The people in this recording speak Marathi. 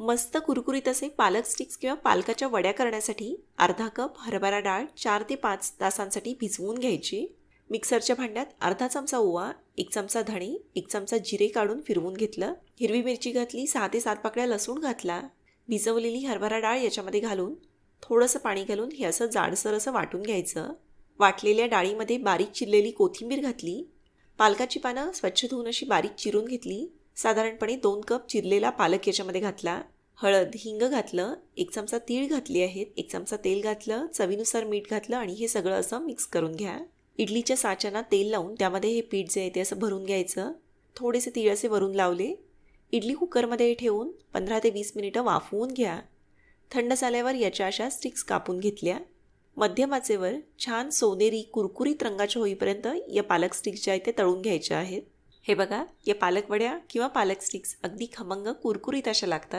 मस्त कुरकुरीत असे पालक स्टिक्स किंवा पालकाच्या वड्या करण्यासाठी अर्धा कप हरभरा डाळ चार ते पाच तासांसाठी भिजवून घ्यायची. मिक्सरच्या भांड्यात अर्धा चमचा ओवा एक चमचा धणे एक चमचा जिरे काढून फिरवून घेतलं. हिरवी मिरची घातली सहा ते सात पाकळ्या लसूण घातला. भिजवलेली हरभरा डाळ याच्यामध्ये घालून थोडंसं पाणी घालून हे असं जाडसर असं वाटून घ्यायचं. वाटलेल्या डाळीमध्ये बारीक चिरलेली कोथिंबीर घातली. पालकाची पानं स्वच्छ धुवून अशी बारीक चिरून घेतली. साधारणपणे दोन कप चिरलेला पालक याच्यामध्ये घातला. हळद हिंग घातलं. एक चमचा तीळ घातली आहेत एक चमचा तेल घातलं. चवीनुसार मीठ घातलं आणि हे सगळं असं मिक्स करून घ्या. इडलीच्या साच्याना तेल लावून त्यामध्ये हे पीठ जे आहे ते असं भरून घ्यायचं. थोडेसे तीळ असे वरून लावले. इडली कुकरमध्ये ठेवून पंधरा ते वीस मिनिटं वाफवून घ्या. थंड झाल्यावर याच्या अशा स्टिक्स कापून घेतल्या. मध्यमाचेवर छान सोनेरी कुरकुरीत रंगाच्या होईपर्यंत या पालक स्टिक्स ज्या आहेत ते तळून घ्यायच्या आहेत. हे बघा या पालक वड्या किंवा पालक स्टिक्स अगदी खमंग कुरकुरीत अशा लागतात.